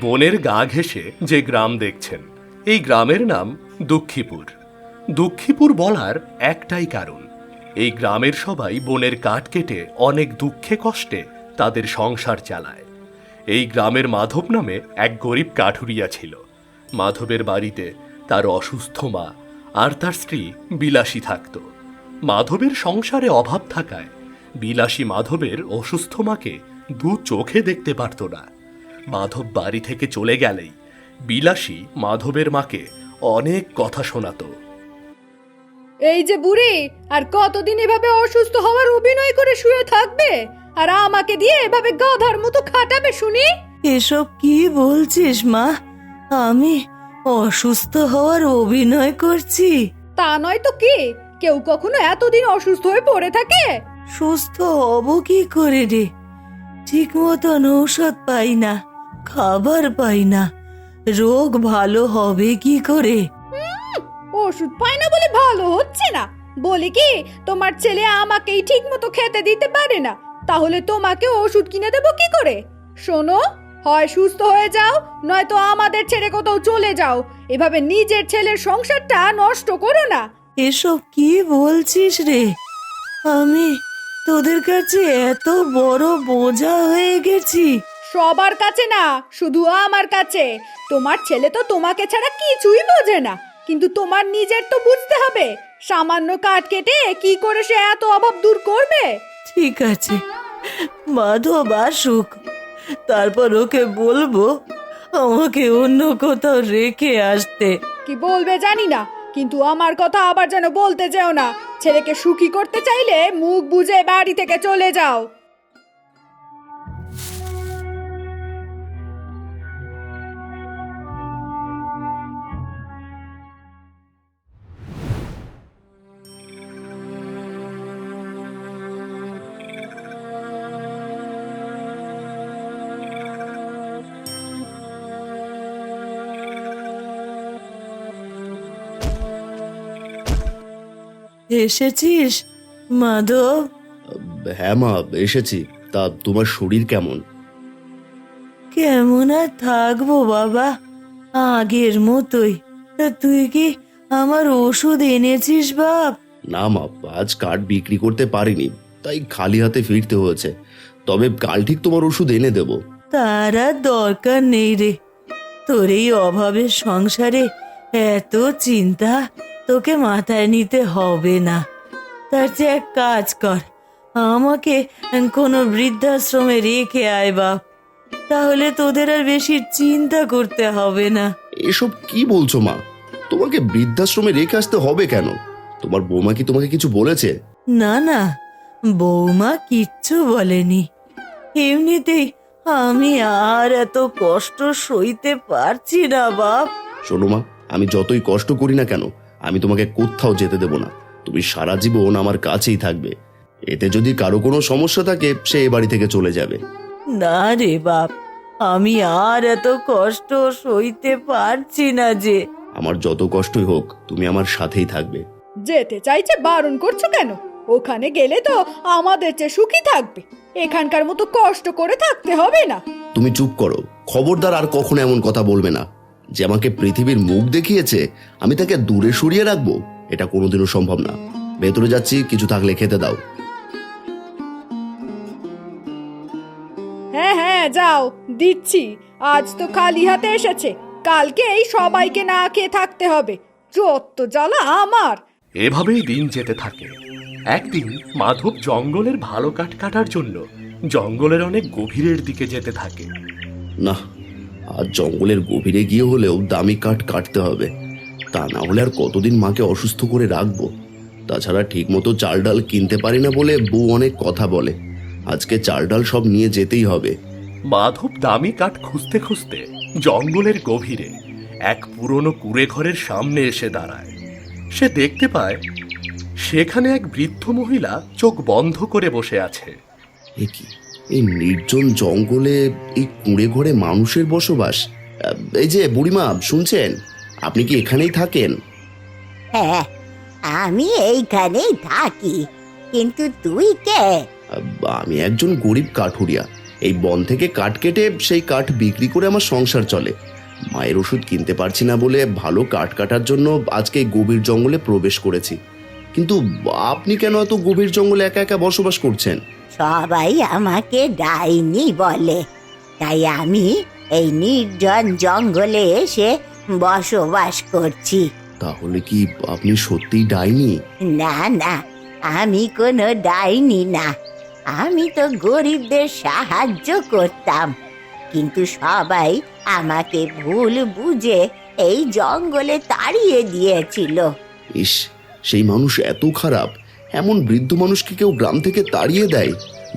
বনের গা ঘেঁষে যে গ্রাম দেখছেন, এই গ্রামের নাম দুঃখীপুর। দুঃখীপুর বলার একটাই কারণ, এই গ্রামের সবাই বনের কাঠ কেটে অনেক দুঃখে কষ্টে তাদের সংসার চালায়। এই গ্রামের মাধব নামে এক গরিব কাঠুরিয়া ছিল। মাধবের বাড়িতে তার অসুস্থ মা আর তার স্ত্রী বিলাসী থাকত। মাধবের সংসারে অভাব থাকায় বিলাসী মাধবের অসুস্থ মাকে দু চোখে দেখতে পারত না। মাধব বাড়ি থেকে চলে গেলেই বিলাসী মাধবের মাকে অনেক কথা শোনাতো। এই যে বুড়ি আর কতদিন এভাবে অসুস্থ হওয়ার অভিনয় করে শুয়ে থাকবে? আর আমাকে দিয়ে এভাবে গাধার মতো খাটাবে শুনি? এসব কি বলছিস মা? আমি অসুস্থ হওয়ার অভিনয় করছি। তা নয় তো কি? কেউ কখনো এতদিন অসুস্থ হয়ে পড়ে থাকে? সুস্থ হব কি করে রে? ঠিক মতন ঔষধ পাই না। খাবার পাই না। রোগ ভালো হবে কি করে? ওষুধ পাই না বলে ভালো হচ্ছে না। বলি কি তোমার ছেলে আমাকেই ঠিক মতো খেতে দিতে পারে না। তাহলে তোমাকে ওষুধ কিনে দেবো কি করে? শোনো হয় সুস্থ হয়ে যাও নয়তো আমাদের ছেড়ে কোথাও চলে যাও। এভাবে নিজের ছেলের সংসারটা নষ্ট করো না। এসব কি বলছিস রে? আমি তোদের কাছে এত বড় বোঝা হয়ে গেছি। সবার কাছে না শুধু আমার কাছে। তোমার ছেলে তো তোমাকে ছাড়া কিছুই বোঝে না। কিন্তু তোমার নিজের তো বুঝতে হবে। সামান্য কাঠ কেটে কি করে সে এত অভাব দূর করবে? ঠিক আছে। মাধব আসুক। তারপর ওকে বলব আমাকে অন্য কোথাও রেখে আসতে। কি বলবে জানি না। কিন্তু আমার কথা আবার যেন বলতে যেও না। ছেলেকে সুখী করতে চাইলে মুখ বুঝে বাড়ি থেকে চলে যাও। এসেছিস মাধব? হ্যাঁ মা এসেছি। তা তোমার শরীর কেমন? কেমন আর থাকব বাবা? আগের মতোই। তা তুই কি আমার ওষুধ এনেছিস বাপ? না মা আজ কার্ড বিক্রি করতে পারিনি তাই খালি হাতে ফিরতে হয়েছে। তবে কাল ঠিক তোমার ওষুধ এনে দেব। তার আর দরকার নেই রে। তোর এই অভাবের সংসারে এত চিন্তা তোকে মাথায় নিতে হবে না। তার চেয়ে এক কাজ কর। আমাকে কোনো বৃদ্ধাশ্রমে রেখে আয় বাপ। তাহলে তোদের আর বেশি চিন্তা করতে হবে না। এসব কি বলছো মা? তোমাকে বৃদ্ধাশ্রমে রেখে আসতে হবে কেন? তোমার বৌমা কি তোমাকে কিছু বলেছে? না না বৌমা কিচ্ছু বলেনি। এমনিতেই আমি আর এত কষ্ট সইতে পারছি না বাপ। শোনো মা আমি যতই কষ্ট করি না কেন আমি তোমাকে কোথাও যেতে দেব না। তুমি সারা জীবন আমার কাছেই থাকবে। এতে যদি কারও কোনো সমস্যা থাকে সে এ বাড়ি থেকে চলে যাবে। না রে বাপ আমি আর এত কষ্ট সইতে পারছি না যে। আমার যত কষ্টই হোক তুমি আমার সাথেই থাকবে। যেতে চাইছে বারণ করছ কেন? ওখানে গেলে তো আমাদের চেয়ে সুখী থাকবে। এখানকার মতো কষ্ট করে থাকতে হবে না। তুমি চুপ করো। খবরদার আর কখনো এমন কথা বলবে না। যে আমাকে পৃথিবীর মুখ দেখিয়েছে আমি তাকে দূরে সরিয়ে রাখব। এটা কোনোদিনও সম্ভব না। ভেতরে যাচ্ছি কিছু থাকলে খেতে দাও। হ্যাঁ হ্যাঁ যাও দিচ্ছি। আজ তো খালি হাতে এসেছে। কালকে এই সবাইকে না খেয়ে থাকতে হবে। যত জ্বালা আমার। এভাবেই দিন যেতে থাকে। একদিন মাধব জঙ্গলের ভালো কাঠ কাটার জন্য জঙ্গলের অনেক গভীরের দিকে যেতে থাকে। না আজ জঙ্গলের গভীরে গিয়ে হলেও দামি কাঠ কাটতে হবে। তা না হলে আর কতদিন মাকে অসুস্থ করে রাখব? তাছাড়া ঠিকমতো চাল ডাল কিনতে পারি না বলে বউ অনেক কথা বলে। আজকে চাল ডাল সব নিয়ে যেতেই হবে। মাধব দামি কাঠ খুঁজতে খুঁজতে জঙ্গলের গভীরে এক পুরনো কুড়ে ঘরের সামনে এসে দাঁড়ায়। সে দেখতে পায় সেখানে এক বৃদ্ধ মহিলা চোখ বন্ধ করে বসে আছে। এ কি? এই নির্জন জঙ্গলে এই কুঁড়ে ঘরে মানুষের বসবাস। এই যে বুড়িমা শুনছেন? আপনি কি এখানেই থাকেন? হ্যাঁ আমি এইখানেই থাকি। কিন্তু তুই কে? আমি একজন গরিব কাঠুরিয়া। এই বন থেকে কাঠ কেটে সেই কাঠ বিক্রি করে আমার সংসার চলে। মায়ের ওষুধ কিনতে পারছি না বলে ভালো কাঠ কাটার জন্য আজকে গভীর জঙ্গলে প্রবেশ করেছি। কিন্তু আপনি কেন এত গভীর জঙ্গলে একা একা বসবাস করছেন? সবাই আমাকে ডাইনি বলে। তাই আমি এই নির্জন জঙ্গলে এসে বসবাস করছি। তাহলে কি আপনি সত্যিই ডাইনি? না না আমি কোনো ডাইনি না। আমি তো গরিবদের সাহায্য করতাম। কিন্তু সবাই আমাকে ভুল বুঝে এই জঙ্গলে তাড়িয়ে দিয়েছিল। ইস সেই মানুষ এত খারাপ, এমন বৃদ্ধ মানুষকে কেউ গ্রাম থেকে তাড়িয়ে দেয়?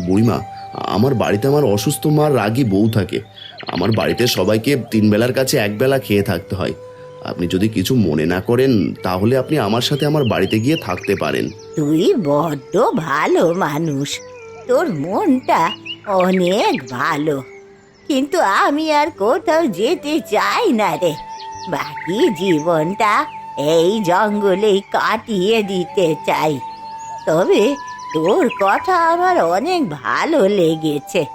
বুড়িমা, আমার বাড়িতে আমার অসুস্থ মার রাগী বউ থাকে। আমার বাড়িতে সবাইকে তিন বেলার কাছে এক বেলা খেয়ে থাকতে হয়। আপনি যদি কিছু মনে না করেন, তাহলে আপনি আমার সাথে আমার বাড়িতে গিয়ে থাকতে পারেন। তুই বড্ড ভালো মানুষ। তোর মনটা অনেক ভালো। কিন্তু আমি আর কোথাও যেতে চাই না রে। বাকি জীবনটা এই জঙ্গলেই কাটিয়ে দিতে চাই। তবে তোর কথা আমার অনেক ভালো লেগেছে।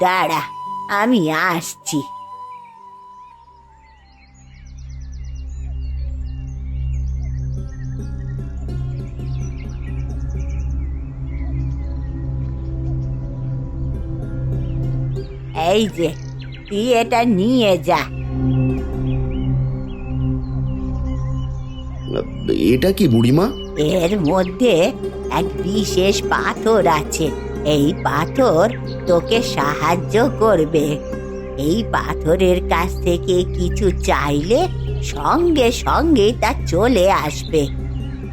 দাঁড়া, আমি আসছি। এই যে, তুই এটা নিয়ে যা। এটা কি বুড়িমা? এর মধ্যে এক বিশেষ পাথর আছে। এই পাথর তোকে সাহায্য করবে। এই পাথরের কাছ থেকে কিছু চাইলে সঙ্গে সঙ্গে তা চলে আসবে।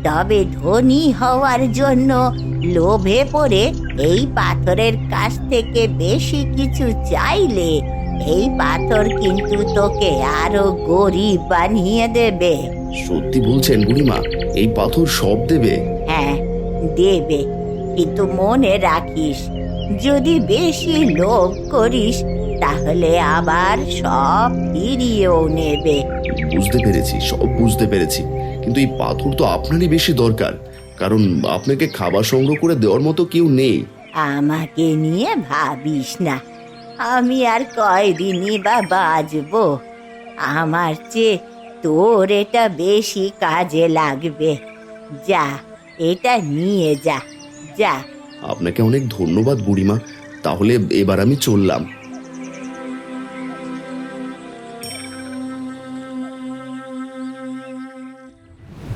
তবে ধনী হওয়ার জন্য লোভে পড়ে এই পাথরের কাছ থেকে বেশি কিছু চাইলে এই পাথর কিন্তু তোকে আরও গরিব বানিয়ে দেবে। সত্যি বলছেন বুড়িমা এই পাথর সব দেবে। হ্যাঁ দেবে। কিন্তু মনে রাখিস যদি বেশি লোভ করিস তাহলে আবার সব ফিরিয়েও নেবে। বুঝতে পেরেছি সব বুঝতে পেরেছি। কিন্তু এই পাথর তো আপনারই বেশি দরকার কারণ আপনাকে খাবার সংগ্রহ করে দেওয়ার মতো কেউ নেই। আমাকে নিয়ে ভাবিস না আমি আর কয়দিনই বা বাঁচবো। আমার চেয়ে তোর এটা বেশি কাজে লাগবে। যা এটা নিয়ে যা যা। আপনাকে অনেক ধন্যবাদ বুড়িমা। তাহলে এবার আমি চললাম।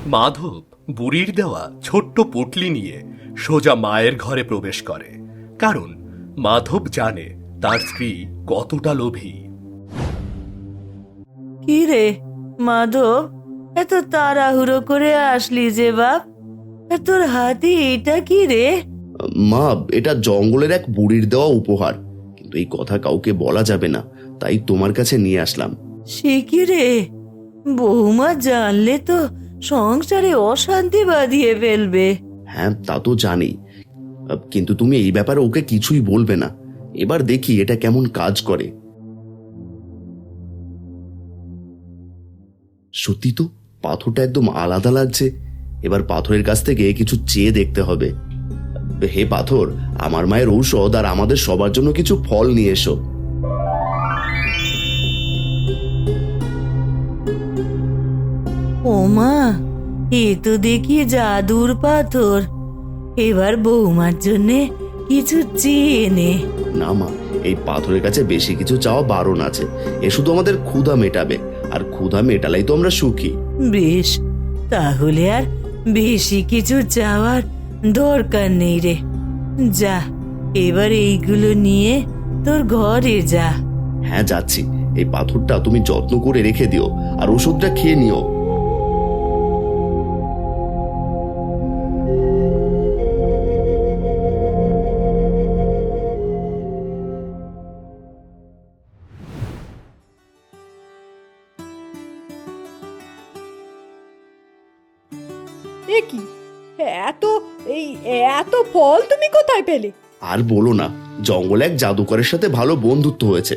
মাধব বুড়ির দেওয়া ছোট্ট পুটলি নিয়ে সোজা মায়ের ঘরে প্রবেশ করে। কারণ মাধব জানে তার স্ত্রী কতটা লোভী। কি রে? মাধব এত তাড়াহুড়ো করে আসলি যে বাপ। তোর হাতে এটা কি রে? মা এটা জঙ্গলের এক বুড়ির দেওয়া উপহার। কিন্তু এই কথা কাউকে বলা যাবে না তাই তোমার কাছে নিয়ে আসলাম। সে কি রে? বৌমা জানলে তো সংসারে অশান্তি বাঁধিয়ে ফেলবে। হ্যাঁ তা তো জানি। কিন্তু তুমি এই ব্যাপারে ওকে কিছুই বলবে না। এবার দেখি এটা কেমন কাজ করে। সত্যি তো? পাথরটা একদম আলাদা লাগছে। এবার পাথরের কাছ থেকে কিছু চেয়ে দেখতে হবে। হে পাথর আমার মায়ের ঔষধ আর আমাদের সবার জন্য কিছু ফল নিয়ে এসো। ওমা এ তো দেখি জাদুর পাথর। এবার বৌমার জন্যে কিছু চেয়ে নে। না মা এই পাথরের কাছে বেশি কিছু চাওয়া বারণ আছে। এ শুধু আমাদের ক্ষুধা মেটাবে। আর ক্ষুধা মেটালাই তো আমরা সুখী। বেশ তাহলে আর বেশি কিছু চাওয়ার দরকার নেই রে। যা এবার এইগুলো নিয়ে তোর ঘরে যা। হ্যাঁ যাচ্ছি। এই পাথরটা তুমি যত্ন করে রেখে দিও আর ওষুধটা খেয়ে নিও। এ কি? এত এই এত ফল তুমি কোথায় পেলে? আর বলো না জঙ্গলে এক জাদুকরের সাথে ভালো বন্ধুত্ব হয়েছে।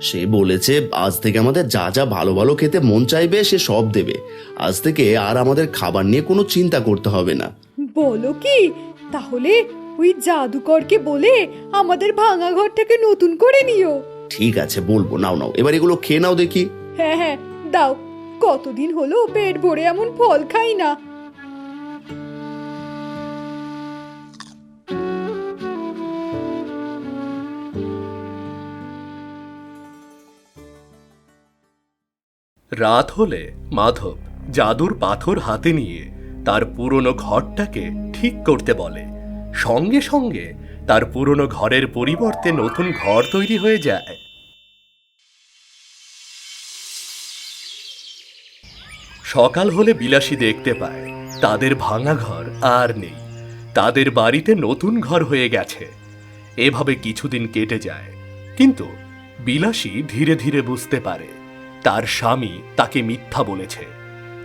সে বলেছে আজ থেকে আমাদের যা যা ভালো ভালো খেতে মন চাইবে সে সব দেবে। আজ থেকে আর আমাদের খাবার নিয়ে কোনো চিন্তা করতে হবে না। বলো কি? তাহলে ওই জাদুকরকে বলে আমাদের ভাঙা ঘরটাকে নতুন করে নিও। ঠিক আছে বলব। নাও নাও এবার এগুলো খেয়ে নাও দেখি। হ্যাঁ হ্যাঁ দাও। কতদিন হলো পেট ভরে এমন ফল খাই না। রাত হলে মাধব জাদুর পাথর হাতে নিয়ে তার পুরনো ঘরটাকে ঠিক করতে বলে। সঙ্গে সঙ্গে তার পুরনো ঘরের পরিবর্তে নতুন ঘর তৈরি হয়ে যায়। সকাল হলে বিলাসী দেখতে পায়, তাদের ভাঙা ঘর আর নেই। তাদের বাড়িতে নতুন ঘর হয়ে গেছে। এভাবে কিছুদিন কেটে যায়, কিন্তু বিলাসী ধীরে ধীরে বুঝতে পারে। তার স্বামী তাকে মিথ্যা বলেছে।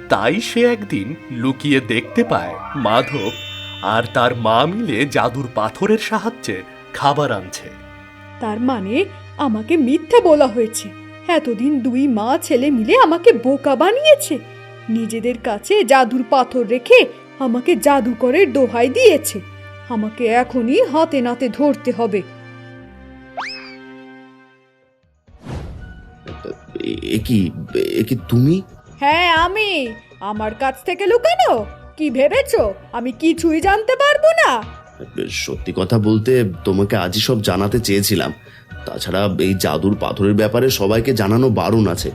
তাই সে একদিন লুকিয়ে দেখতে পায় মাধব আর তার মা মিলে জাদুর পাথরের সাহায্যে খাবার আনছে। তার মানে আমাকে মিথ্যে বলা হয়েছে। এতদিন দুই মা ছেলে মিলে আমাকে বোকা বানিয়েছে। নিজেদের কাছে জাদুর পাথর রেখে আমাকে জাদুকরের দোহাই দিয়েছে। আমাকে এখনই হাতে নাতে ধরতে হবে। এ- কি এ কি তুমি? হ্যাঁ আমি। আমার কাছ থেকে লুকানো? কি ভেবেছো? আমি কিছুই জানতে পারব না। সত্যি কথা বলতে তোমাকে আজই সব জানাতে চেয়েছিলাম। তাছাড়া এই জাদুর পাথরের ব্যাপারে সবাইকে জানানো বারণ আছে।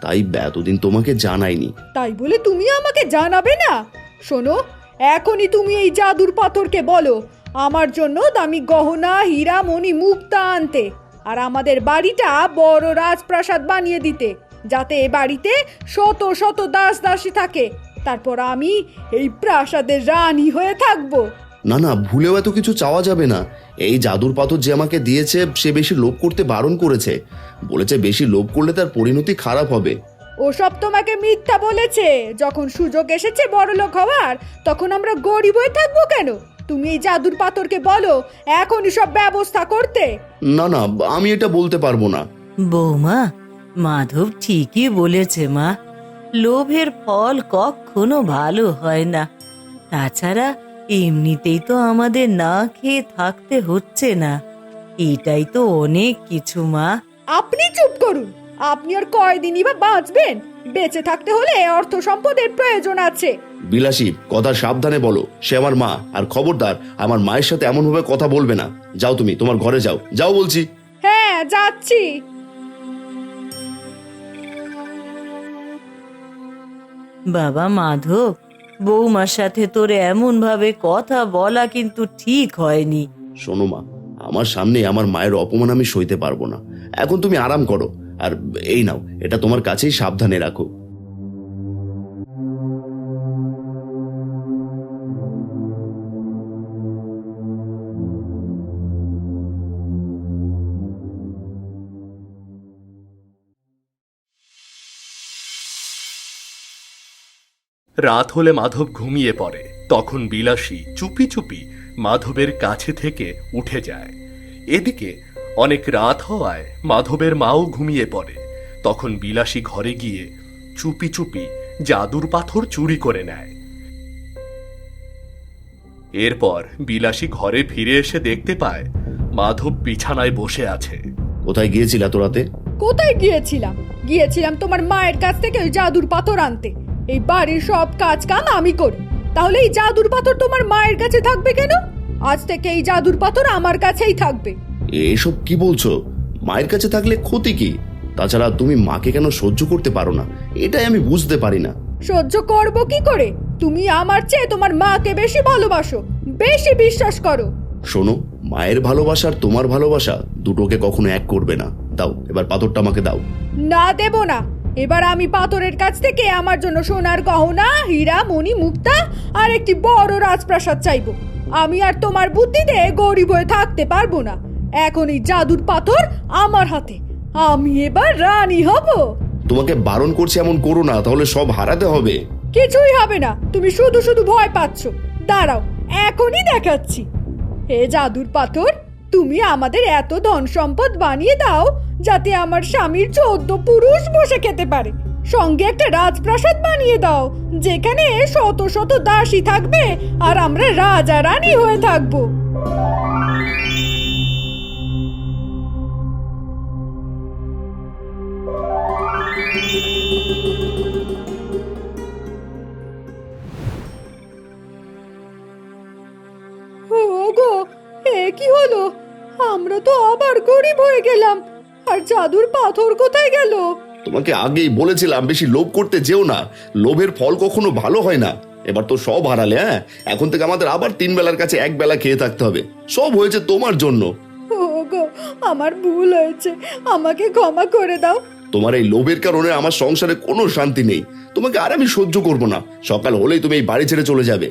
তাই এতদিন তোমাকে জানাইনি। তাই বলে তুমি আমাকে জানাবে না? শোনো এখনই তুমি এই জাদুর পাথরকে বলো। আমার জন্য দামি গহনা হীরা মণি মুক্তা আনতে। আর আমাদের বাড়িটা বড় রাজপ্রাসাদ বানিয়ে দিতে যাতে এ বাড়িতে শত শত দাস দাসী থাকে। তারপর আমি এই প্রাসাদের রানী হয়ে থাকব। না না ভুলেও এত কিছু চাওয়া যাবে না। এই জাদুর পাথর যে আমাকে দিয়েছে সে বেশি লোভ করতে বারণ করেছে। বলেছে বেশি লোভ করলে তার পরিণতি খারাপ হবে। ওসব তোমাকে মিথ্যা বলেছে। যখন সুযোগ এসেছে বড়লোক হওয়ার তখন আমরা গরিব হয়ে থাকব কেন? তুমি এই জাদুর পাথরকে বলো এখনই সব ব্যবস্থা করতে। না না আমি এটা বলতে পারব না। বৌমা মাধব ঠিকই বলেছে মা। লোভের ফল কখনো ভালো হয় না। তাছাড়া এমনিতেই তো আমাদের না খেয়ে থাকতে হচ্ছে না। এটাই তো অনেক কিছু মা। আপনি চুপ করুন। আপনি আর কয়দিনই বা বাঁচবেন? বেঁচে থাকতে হলে অর্থ সম্পদের প্রয়োজন আছে। বিলাসী কথা সাবধানে বলো। সে আমার মা আর খবরদার আমার মায়ের সাথে এমন ভাবে কথা বলবে না। যাও তুমি তোমার ঘরে যাও। যাও বলছি। হ্যাঁ যাচ্ছি। বাবা মাধব বৌমার সাথে তোর এমন ভাবে কথা বলা কিন্তু ঠিক হয়নি। শোনো মা আমার সামনে আমার মায়ের অপমান আমি সইতে পারব না। এখন তুমি আরাম করো। আর এই নাও, এটা তোমার কাছেই সাবধানে রাখো। রাত হলে মাধব ঘুমিয়ে পড়ে। তখন বিলাসী চুপি চুপি মাধবের কাছে থেকে উঠে যায়। এদিকে অনেক রাত হওয়ায় মাধবের মাও ঘুমিয়ে পড়ে। তখন বিলাসী ঘরে গিয়ে চুপি চুপি জাদুর পাথর চুরি করে নেয়। এরপর বিলাসী ঘরে ফিরে এসে দেখতে পায় মাধব বিছানায় বসে আছে। কোথায় গিয়েছিল এত রাতে? কোথায় গিয়েছিলাম? গিয়েছিলাম তোমার মায়ের কাছ থেকে ওই জাদুর পাথর আনতে। এই বাড়ির সব কাজ কাম আমি করি। তাহলে এই জাদুর পাথর তোমার মায়ের কাছে থাকবে কেন? আজ থেকে এই জাদুর পাথর আমার কাছেই থাকবে। এসব কি বলছো? মায়ের কাছে থাকলে ক্ষতি কি? তাছাড়া তুমি মাকে কেন সহ্য করতে পারো না? এটাই আমি বুঝতে পারি না। সহ্য করব কি করে? তুমি আমার চেয়ে তোমার মাকে বেশি ভালোবাসো বেশি বিশ্বাস করো। শোনো মায়ের ভালোবাসা আর তোমার ভালোবাসা দুটোকে কখনো এক করবে না। দাও এবার পাথরটা আমাকে দাও। না দেব না। এবার আমি পাথরের কাছ থেকে আমার জন্য সোনার গহনা হীরা মণি মুক্তা আর একটি বড় রাজপ্রাসাদ চাইব। আমি আর তোমার বুদ্ধিতে গরিব হয়ে থাকতে পারব না। এখন এই জাদুর পাথর আমার হাতে। আমি এবার রানী হব। তোমাকে বারণ করছি এমন করো না তাহলে সব হারাতে হবে। কিছুই হবে না তুমি শুধু শুধু ভয় পাচ্ছ। দাঁড়াও এখনই দেখাচ্ছি। হে জাদুর পাথর তুমি আমাদের এত ধন সম্পদ বানিয়ে দাও যাতে আমার স্বামীর চোদ্দ পুরুষ বসে খেতে পারে। সঙ্গে একটা রাজপ্রাসাদ বানিয়ে দাও যেখানে শত শত দাসী থাকবে আর আমরা রাজা রানী হয়ে থাকব। গরিব হয়ে গেলাম। আর জাদুর পাথর কোথায় গেল? তোমাকে আগেই বলেছিলাম বেশি লোভ করতে যেও না। লোভের ফল কখনো ভালো হয় না। এবার তো সব হারালে হ্যাঁ? এখন থেকে আমাদের আবার তিন বেলার কাছে এক বেলা খেয়ে থাকতে হবে। সব হয়েছে তোমার জন্য। ওগো আমার ভুল হয়েছে। আমাকে ক্ষমা করে দাও। তোমার এই লোভের কারণে আমার সংসারে কোনো শান্তি নেই। তোমাকে আর আমি সহ্য করব না। সকাল হলেই তুমি এই বাড়ি ছেড়ে চলে যাবে।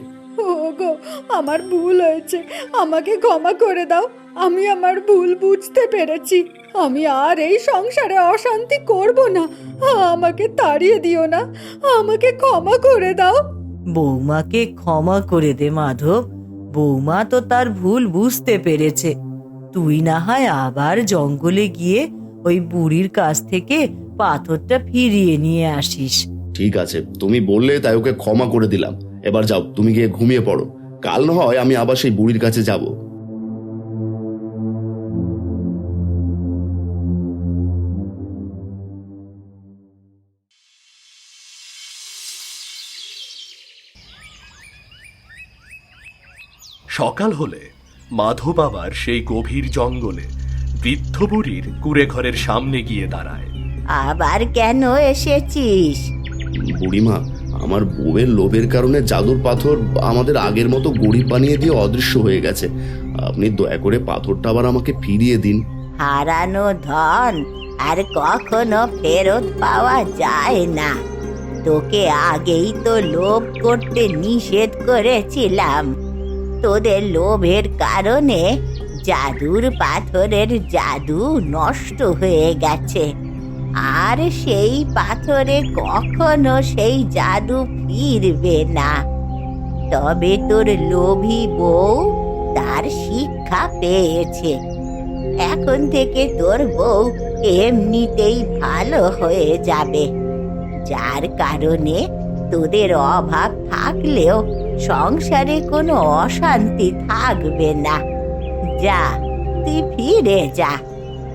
আমার ভুল হয়েছে। আমাকে ক্ষমা করে দাও। আমি আমার ভুল বুঝতে পেরেছি। আমি আর এই সংসারে অশান্তি করব না। আমাকে তাড়িয়ে দিও না। আমাকে ক্ষমা করে দাও। বৌমাকে ক্ষমা করে দে মাধব। বৌমা তো তার ভুল বুঝতে পেরেছে। তুই না হয় আবার জঙ্গলে গিয়ে ওই বুড়ির কাছ থেকে পাথরটা ফিরিয়ে নিয়ে আসিস। ঠিক আছে তুমি বললে তাই ওকে ক্ষমা করে দিলাম। এবার যাও তুমি গিয়ে ঘুমিয়ে পড়ো। কাল না হয় আমি আবার সেই বুড়ির কাছে যাব। সকাল হলে মাধব আবার সেই গভীর জঙ্গলে বৃদ্ধ বুড়ির কুড়ে ঘরের সামনে গিয়ে দাঁড়ায়। আবার কেন এসেছিস? বুড়িমা আমার বউয়ের লোভের কারণে জাদুর পাথর আমাদের আগের মতো গরিব বানিয়ে দিয়ে অদৃশ্য হয়ে গেছে। আপনি দয়া করে পাথরটা আবার আমাকে ফিরিয়ে দিন। হারানো ধন আর কখনো ফেরত পাওয়া যায় না। তোকে আগেই তো লোভ করতে নিষেধ করেছিলাম। তোদের লোভের কারণে জাদুর পাথরের জাদু নষ্ট হয়ে গেছে। আর সেই পাথরে কখনো সেই জাদু ফিরবে না। তবে তোর লোভী বউ তার শিক্ষা পেয়েছে। এখন থেকে তোর বউ এমনিতেই ভালো হয়ে যাবে। যার কারণে তোদের অভাব থাকলেও সংসারে কোনো অশান্তি থাকবে না। যা, তুই ফিরে যা।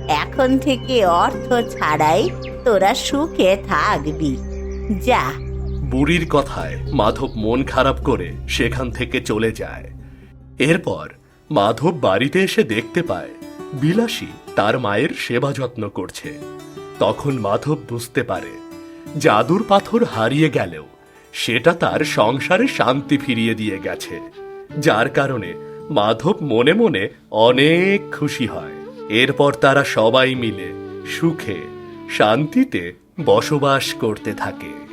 এখন থেকে অর্থ ছাড়াই তোরা সুখে থাকবি। যা। বুড়ির কথায় মাধব মন খারাপ করে সেখান থেকে চলে যায়। এরপর মাধব বাড়িতে এসে দেখতে পায় বিলাসী তার মায়ের সেবা যত্ন করছে। তখন মাধব বুঝতে পারে, জাদুর পাথর হারিয়ে গেলেও সেটা তার সংসারে শান্তি ফিরিয়ে দিয়ে গেছে। যার কারণে মাধব মনে মনে অনেক খুশি হয়। এরপর তারা সবাই মিলে সুখে শান্তিতে বসবাস করতে থাকে।